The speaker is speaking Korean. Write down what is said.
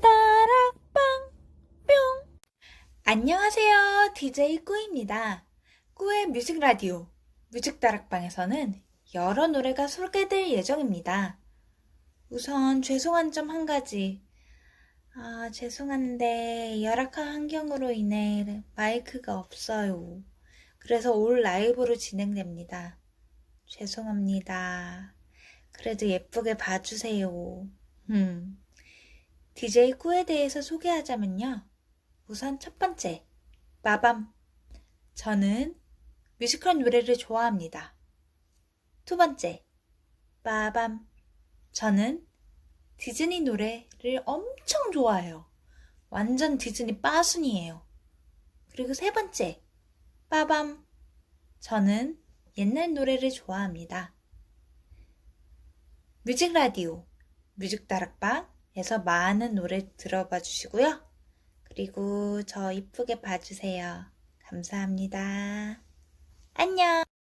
다락방 뿅. 안녕하세요. DJ 꾸입니다. 꾸의 뮤직 라디오 뮤직 다락방에서는 여러 노래가 소개될 예정입니다. 우선 죄송한 점 한 가지 아 죄송한데 열악한 환경으로 인해 마이크가 없어요 그래서 올 라이브로 진행됩니다 죄송합니다 그래도 예쁘게 봐주세요 음. DJ 꾸에 대해서 소개하자면요. 우선 첫 번째, 마밤. 저는 뮤지컬 노래를 좋아합니다. 두 번째, 마밤. 저는 디즈니 노래를 엄청 좋아해요. 완전 디즈니 빠순이에요. 그리고 세 번째, 빠밤. 저는 옛날 노래를 좋아합니다. 뮤직 라디오, 뮤직 다락방에서 많은 노래 들어봐 주시고요. 그리고 저 이쁘게 봐주세요. 감사합니다. 안녕!